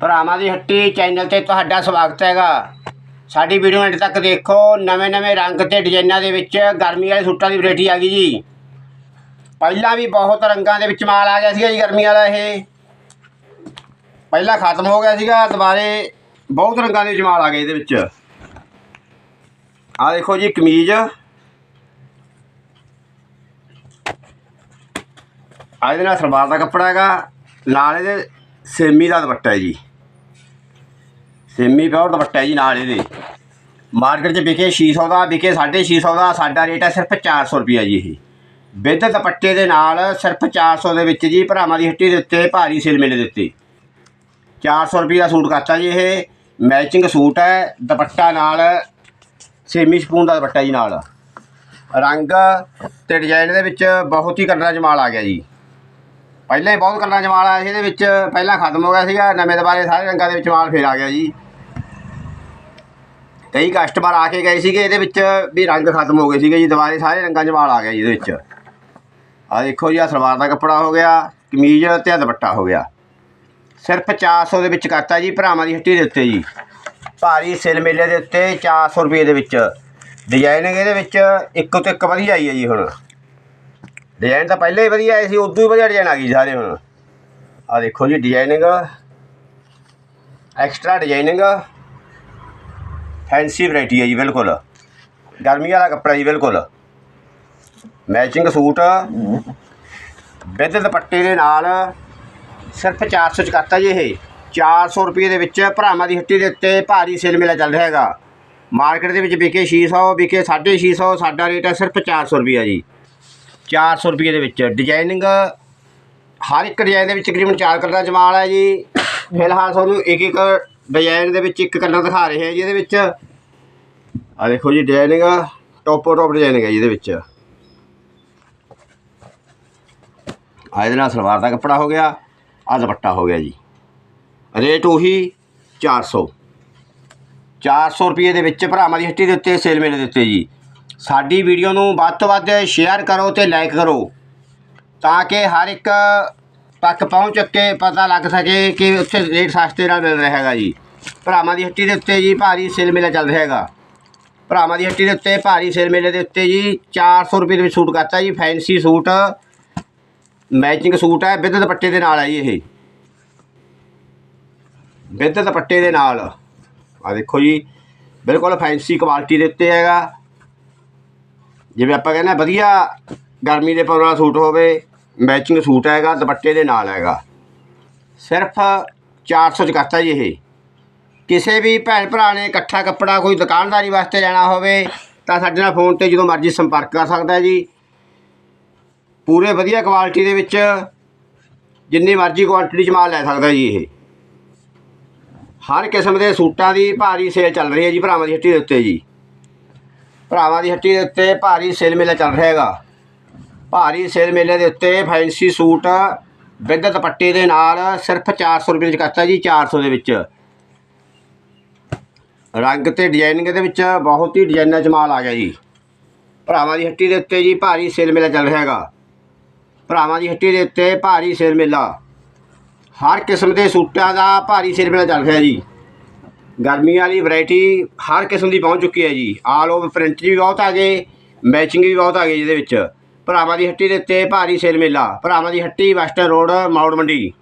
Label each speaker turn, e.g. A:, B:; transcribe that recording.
A: ਭਰਾਵਾਂ ਦੀ ਹੱਟੀ ਚੈਨਲ ਤੇ ਤੁਹਾਡਾ ਸਵਾਗਤ ਹੈਗਾ। ਸਾਡੀ ਵੀਡੀਓ ਅੰਤ ਤੱਕ ਦੇਖੋ। ਨਵੇਂ ਨਵੇਂ ਰੰਗ ਤੇ ਡਿਜ਼ਾਈਨਾਂ ਦੇ ਵਿੱਚ ਗਰਮੀ ਵਾਲੇ ਸੂਟਾਂ ਦੀ ਵੈਰਾਈਟੀ ਆ ਗਈ ਜੀ। ਪਹਿਲਾਂ ਵੀ ਬਹੁਤ ਰੰਗਾਂ ਦੇ ਵਿੱਚ ਮਾਲ ਆ ਗਿਆ ਸੀਗਾ ਜੀ ਗਰਮੀ ਵਾਲਾ ਇਹ। ਪਹਿਲਾਂ ਖਤਮ ਹੋ ਗਿਆ ਸੀਗਾ, ਦੁਬਾਰੇ ਬਹੁਤ ਰੰਗਾਂ ਦੇ ਵਿੱਚ ਮਾਲ ਆ ਗਏ ਇਹਦੇ ਵਿੱਚ। ਆ ਦੇਖੋ ਜੀ ਕਮੀਜ਼। ਆ ਇਹਦੇ ਨਾਲ ਸਲਵਾਰ ਦਾ ਕੱਪੜਾ ਹੈਗਾ। ਨਾਲ ਇਹਦੇ ਸੇਮੀ ਦਾ ਦੁਪੱਟਾ ਹੈ ਜੀ। ਸੇਮੀ ਪਿਓਰ ਦੁਪੱਟਾ ਹੈ ਜੀ ਨਾਲ ਇਹਦੇ। ਮਾਰਕੀਟ 'ਚ ਵਿਕੇ 600 ਦਾ, ਵਿਕੇ 650 ਦਾ, ਸਾਡਾ ਰੇਟ ਹੈ ਸਿਰਫ 400 ਰੁਪਿਆ ਜੀ ਇਹ। ਵਿਦ ਦੁਪੱਟੇ ਦੇ ਨਾਲ ਸਿਰਫ 400 ਦੇ ਵਿੱਚ ਜੀ ਭਰਾਵਾਂ ਦੀ ਹੱਟੀ ਦੇ ਉੱਤੇ ਭਾਰੀ ਸੇਲ ਮੇਲੇ ਦੇ ਉੱਤੇ। 400 ਰੁਪਏ ਦਾ ਸੂਟ ਕਰਤਾ ਜੀ ਇਹ। ਮੈਚਿੰਗ ਸੂਟ ਹੈ, ਦੁਪੱਟਾ ਨਾਲ, ਸੇਮੀ ਸਪੂਨ ਦਾ ਦੁਪੱਟਾ ਜੀ ਨਾਲ। ਰੰਗ ਤੇ ਡਿਜ਼ਾਈਨ ਦੇ ਵਿੱਚ ਬਹੁਤ ਹੀ ਕਲਰਾਂ 'ਚ ਆ ਗਿਆ ਜੀ। ਪਹਿਲਾਂ ਹੀ ਬਹੁਤ ਕਲਰਾਂ ਜਮਾਲ ਆਇਆ ਸੀ, ਇਹਦੇ ਵਿੱਚ ਪਹਿਲਾਂ ਖਤਮ ਹੋ ਗਿਆ ਸੀਗਾ, ਨਵੇਂ ਦੁਬਾਰੇ ਸਾਰੇ ਰੰਗਾਂ ਦੇ ਵਿੱਚ ਮਾਲ ਫੇਰ ਆ ਗਿਆ ਜੀ। ਕਈ ਕਸਟਮਰ ਆ ਕੇ ਗਏ ਸੀਗੇ, ਇਹਦੇ ਵਿੱਚ ਵੀ ਰੰਗ ਖਤਮ ਹੋ ਗਏ ਸੀਗੇ ਜੀ, ਦੁਬਾਰੇ ਸਾਰੇ ਰੰਗਾਂ ਜਮਾਲ ਆ ਗਿਆ ਜੀ ਇਹਦੇ ਵਿੱਚ। ਆ ਦੇਖੋ ਜੀ ਆ ਸਲਵਾਰ ਦਾ ਕੱਪੜਾ ਹੋ ਗਿਆ, ਕਮੀਜ਼ ਤੇ ਦੁਪੱਟਾ ਹੋ ਗਿਆ। ਸਿਰਫ 400 ਦੇ ਵਿੱਚ ਕਰਤਾ ਜੀ ਭਰਾਵਾਂ ਦੀ ਹੱਟੀ ਦੇ ਉੱਤੇ ਜੀ। ਭਾਰੀ ਸਿਲ ਮੇਲੇ ਦੇ ਉੱਤੇ 400 ਰੁਪਏ ਦੇ ਵਿੱਚ। ਡਿਜ਼ਾਈਨਿੰਗ ਇਹਦੇ ਵਿੱਚ, ਇੱਕ ਤੋਂ ਇੱਕ ਵਧੀਆ ਆਈ ਹੈ ਜੀ ਹੁਣ। ਡਿਜ਼ਾਈਨ ਤਾਂ ਪਹਿਲਾਂ ਹੀ ਵਧੀਆ ਆਏ ਸੀ, ਉਦੋਂ ਹੀ ਵਧੀਆ ਡਿਜ਼ਾਈਨ ਆ ਗਈ ਸਾਰੇ ਹੁਣ। ਆ ਦੇਖੋ ਜੀ designing extra designing fancy variety ਹੈ ਜੀ, ਬਿਲਕੁਲ। ਗਰਮੀ ਵਾਲਾ ਕੱਪੜਾ ਜੀ, ਬਿਲਕੁਲ। ਮੈਚਿੰਗ ਸੂਟ ਵਿਦ ਦੁਪੱਟੇ ਦੇ ਨਾਲ ਸਿਰਫ 400 ਚ ਕਰਤਾ ਜੀ ਇਹ। 400 ਰੁਪਏ ਦੇ ਵਿੱਚ ਭਰਾਵਾਂ ਦੀ ਹੱਟੀ ਦੇ ਉੱਤੇ ਭਾਰੀ ਸੇਲ ਮੇਲਾ ਚੱਲ ਰਿਹਾ ਹੈਗਾ। ਮਾਰਕੀਟ ਦੇ ਵਿੱਚ ਵਿਕੇ 600 ਵਿਕੇ 650 ਸਾਡਾ ਰੇਟ ਹੈ ਸਿਰਫ 400 ਰੁਪਿਆ ਜੀ। 400 ਰੁਪਏ ਦੇ ਵਿੱਚ। ਡਿਜ਼ਾਈਨਿੰਗ ਹਰ ਇੱਕ ਡਿਜ਼ਾਈਨ ਦੇ ਵਿੱਚ ਤਕਰੀਬਨ ਚਾਰ ਕਲਰਾਂ ਚ ਮਾਲ ਹੈ ਜੀ। ਫਿਲਹਾਲ ਤੁਹਾਨੂੰ ਇੱਕ ਇੱਕ ਡਿਜ਼ਾਈਨ ਦੇ ਵਿੱਚ ਇੱਕ ਕਲਰ ਦਿਖਾ ਰਹੇ ਹਾਂ ਜੀ ਇਹਦੇ ਵਿੱਚ। ਆ ਦੇਖੋ ਜੀ ਡਿਜ਼ਾਈਨਿੰਗ ਟੋਪੋ ਟੋਪ ਡਿਜ਼ਾਈਨਿੰਗ ਹੈ ਜੀ ਇਹਦੇ ਵਿੱਚ। ਆ ਇਹਦੇ ਨਾਲ ਸਲਵਾਰ ਦਾ ਕੱਪੜਾ ਹੋ ਗਿਆ ਆ ਦੁਪੱਟਾ ਹੋ ਗਿਆ ਜੀ। ਰੇਟ ਉਹੀ 400 400 ਰੁਪਏ ਦੇ ਵਿੱਚ ਭਰਾਵਾਂ ਦੀ ਹੱਟੀ ਦੇ ਉੱਤੇ ਸੇਲ ਮੇਲੇ ਦੇ ਉੱਤੇ ਜੀ। ਸਾਡੀ ਵੀਡੀਓ ਨੂੰ ਵੱਧ ਤੋਂ ਵੱਧ ਸ਼ੇਅਰ ਕਰੋ ਤੇ ਲਾਈਕ ਕਰੋ, ਤਾਂ ਕਿ ਹਰ ਇੱਕ ਤੱਕ ਪਹੁੰਚ ਕੇ ਪਤਾ ਲੱਗ ਸਕੇ ਕਿ ਉੱਥੇ ਰੇਟ ਸਸਤੇ ਨਾਲ ਮਿਲ ਰਿਹਾ ਹੈਗਾ ਜੀ। ਭਰਾਵਾਂ ਦੀ ਹੱਟੀ ਦੇ ਉੱਤੇ ਜੀ ਭਾਰੀ ਸੇਲ ਮੇਲਾ ਚੱਲ ਰਿਹਾ ਹੈਗਾ। ਭਰਾਵਾਂ ਦੀ ਹੱਟੀ ਦੇ ਉੱਤੇ ਭਾਰੀ ਸੇਲ ਮੇਲੇ ਦੇ ਉੱਤੇ ਜੀ 400 ਰੁਪਏ ਦੇ ਵਿੱਚ ਸੂਟ ਕਰਤਾ ਜੀ ਫੈਂਸੀ ਸੂਟ। ਮੈਚਿੰਗ ਸੂਟ ਹੈ, ਵਿਦ ਦੁਪੱਟੇ ਦੇ ਨਾਲ ਹੈ ਜੀ ਇਹ। ਵਿਦ ਦੁਪੱਟੇ ਦੇ ਨਾਲ। ਆ ਦੇਖੋ ਜੀ, ਬਿਲਕੁਲ ਫੈਂਸੀ ਕੁਆਲਿਟੀ ਦੇ ਉੱਤੇ ਹੈਗਾ। ਜਿਵੇਂ ਆਪਾਂ ਕਹਿੰਦੇ ਹਾਂ ਵਧੀਆ ਗਰਮੀ ਦੇ ਪਾਉਣ ਵਾਲਾ ਸੂਟ ਹੋਵੇ ਮੈਚਿੰਗ ਸੂਟ ਹੈਗਾ, ਦੁਪੱਟੇ ਦੇ ਨਾਲ ਹੈਗਾ। ਸਿਰਫ 400 ਚ ਕਰਤਾ ਜੀ ਇਹ। ਕਿਸੇ ਵੀ ਭੈਣ ਭਰਾ ਨੇ ਇਕੱਠਾ ਕੱਪੜਾ ਕੋਈ ਦੁਕਾਨਦਾਰੀ ਵਾਸਤੇ ਲੈਣਾ ਹੋਵੇ, ਤਾਂ ਸਾਡੇ ਨਾਲ ਫੋਨ ਤੇ ਜਦੋਂ ਮਰਜ਼ੀ ਸੰਪਰਕ ਕਰ ਸਕਦਾ ਜੀ। ਪੂਰੇ ਵਧੀਆ ਕੁਆਲਿਟੀ ਦੇ ਵਿੱਚ ਜਿੰਨੀ ਮਰਜ਼ੀ ਕੁਆਂਟੀਟੀ ਚ ਮਾਲ ਲੈ ਸਕਦਾ ਜੀ ਇਹ। ਹਰ ਕਿਸਮ ਦੇ ਸੂਟਾਂ ਦੀ ਭਾਰੀ ਸੇਲ ਚੱਲ ਰਹੀ ਹੈ ਜੀ ਭਰਾਵਾਂ ਦੀ ਹੱਟੀ ਦੇ ਉੱਤੇ ਜੀ। ਭਰਾਵਾਂ ਦੀ ਹੱਟੀ ਦੇ ਉੱਤੇ ਭਾਰੀ ਸੇਲ ਮੇਲਾ ਚੱਲ ਰਿਹਾ ਹੈਗਾ। ਭਾਰੀ ਸੇਲ ਮੇਲੇ ਦੇ ਉੱਤੇ ਫੈਂਸੀ ਸੂਟ, ਵਿਦ ਦੁਪੱਟੇ ਦੇ ਨਾਲ ਸਿਰਫ 400 ਰੁਪਏ ਵਿੱਚ ਕਰਤਾ ਜੀ 400 ਦੇ ਵਿੱਚ। ਰੰਗ ਤੇ ਡਿਜ਼ਾਈਨਿੰਗ ਦੇ ਵਿੱਚ ਬਹੁਤ ਹੀ ਡਿਜ਼ਾਈਨਾਂ ਚ ਮਾਲ ਆ ਗਿਆ ਜੀ। ਭਰਾਵਾਂ ਦੀ ਹੱਟੀ ਦੇ ਉੱਤੇ ਜੀ ਭਾਰੀ ਸੇਲ ਮੇਲਾ ਚੱਲ ਰਿਹਾ ਹੈਗਾ। ਭਰਾਵਾਂ ਦੀ ਹੱਟੀ ਦੇ ਉੱਤੇ ਭਾਰੀ ਸੇਲ ਮੇਲਾ। ਹਰ ਕਿਸਮ ਦੇ ਸੂਟਾਂ ਦਾ ਭਾਰੀ ਸੇਲ ਮੇਲਾ ਚੱਲ ਰਿਹਾ ਜੀ। ਗਰਮੀ ਵਾਲੀ ਵੈਰਾਈਟੀ ਹਰ ਕਿਸਮ ਦੀ ਪਹੁੰਚ ਚੁੱਕੀ ਹੈ ਜੀ। ਆਲ ਓਵਰ ਪ੍ਰਿੰਟ ਵੀ ਬਹੁਤ ਆ ਗਏ ਮੈਚਿੰਗ ਵੀ ਬਹੁਤ ਆ ਗਈ ਜਿਹਦੇ ਵਿੱਚ। ਭਰਾਵਾਂ ਦੀ ਹੱਟੀ ਦੇ ਉੱਤੇ ਭਾਰੀ ਸੇਲ ਮੇਲਾ, ਭਰਾਵਾਂ ਦੀ ਹੱਟੀ ਵੈਸਟਰ ਰੋਡ ਮੌੜ ਮੰਡੀ